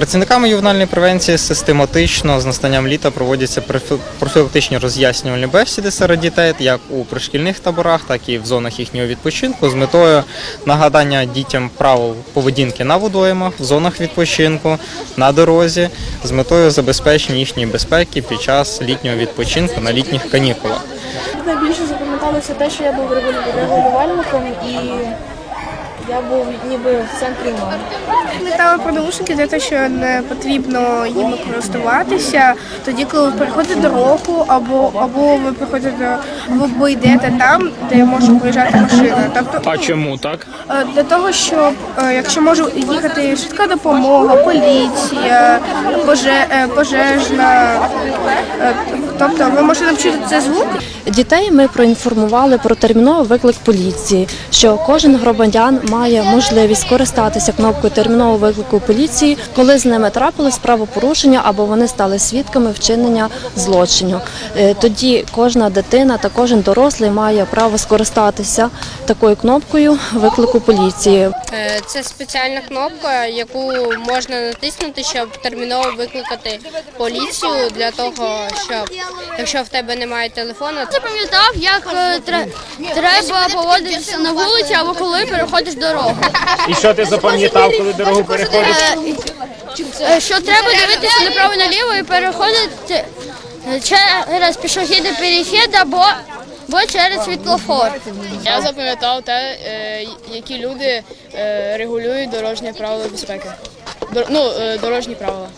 Працівниками ювенальної превенції систематично з настанням літа проводяться профі- профілактичні роз'яснювальні бесіди серед дітей, як у пришкільних таборах, так і в зонах їхнього відпочинку, з метою нагадання дітям правил поведінки на водоймах, в зонах відпочинку, на дорозі, з метою забезпечення їхньої безпеки під час літнього відпочинку на літніх канікулах. Найбільше запам'яталося те, що я був регулю- регулювальником і я був ніби в центрі уваги. Метали про наушники за те, що не потрібно їми користуватися тоді, коли ви переходите дорогу, або або ви приходите або ви йдете там, де може проїжджати машина. Тобто А чому так? е, для того, щоб е, якщо може їхати швидка допомога, поліція, поже, е, пожежна, тобто ви можете навчити це звук. Дітей ми проінформували про терміновий виклик поліції, що кожен громадян має можливість скористатися кнопкою термінового виклику поліції, коли з ними трапилось правопорушення або вони стали свідками вчинення злочину. Е, Тоді кожна дитина та кожен дорослий має право скористатися такою кнопкою виклику поліції. Е, Це спеціальна кнопка, яку можна натиснути, щоб терміново викликати поліцію для того, щоб якщо в тебе немає телефону, Я пам'ятав, як е, треба поводитися на вулиці або коли переходиш дорогу. І що ти запам'ятав, коли дорогу переходиш? Е, Що треба дивитися направо наліво і переходити е, через пішохідний перехід або, або через світлофор. Я запам'ятав те, е, які люди е, регулюють дорожні правила безпеки. Дор- Ну, е, дорожні правила.